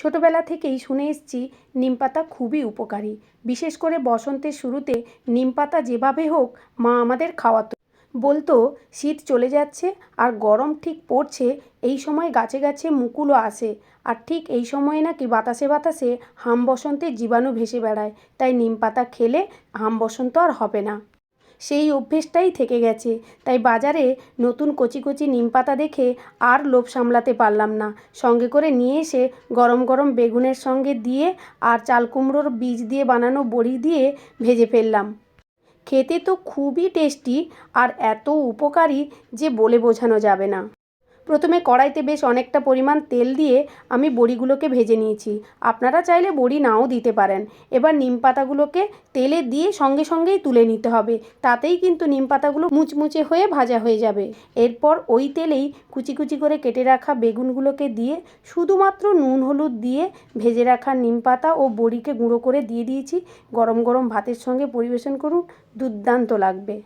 ছোটোবেলা থেকেই শুনে এসছি নিম পাতা খুবই উপকারী। বিশেষ করে বসন্তের শুরুতে নিম পাতা যেভাবে হোক মা আমাদের খাওয়াতো। বলতো, শীত চলে যাচ্ছে আর গরম ঠিক পড়ছে, এই সময় গাছে গাছে মুকুলও আসে। আর ঠিক এই সময়ে নাকি বাতাসে বাতাসে হাম বসন্তের জীবাণু ভেসে বেড়ায়। তাই নিম পাতা খেলে হাম বসন্ত আর হবে না। সেই অভ্যেসটাই থেকে গেছে। তাই বাজারে নতুন কচি কচি নিম পাতা দেখে আর লোভ সামলাতে পারলাম না। সঙ্গে করে নিয়ে এসে গরম গরম বেগুনের সঙ্গে দিয়ে আর চাল কুমড়োর বীজ দিয়ে বানানো বড়ি দিয়ে ভেজে ফেললাম। খেতে তো খুবই টেস্টি আর এত উপকারী যে বলে বোঝানো যাবে না। প্রথমে কড়াইতে বেশ অনেকটা পরিমাণ তেল দিয়ে আমি বড়িগুলোকে ভেজে নিয়েছি। আপনারা চাইলে বড়ি নাও দিতে পারেন। এবার নিম পাতাগুলোকে তেলে দিয়ে সঙ্গে সঙ্গেই তুলে নিতে হবে। তাতেই কিন্তু নিম পাতাগুলো মুচমুচে হয়ে ভাজা হয়ে যাবে। এরপর ওই তেলেই কুচি কুচি করে কেটে রাখা বেগুনগুলোকে দিয়ে শুধুমাত্র নুন, হলুদ দিয়ে ভেজে রাখা নিম পাতা ও বড়িকে গুঁড়ো করে দিয়ে দিয়েছি। গরম গরম ভাতের সঙ্গে পরিবেশন করুন। দুর্দান্ত লাগবে।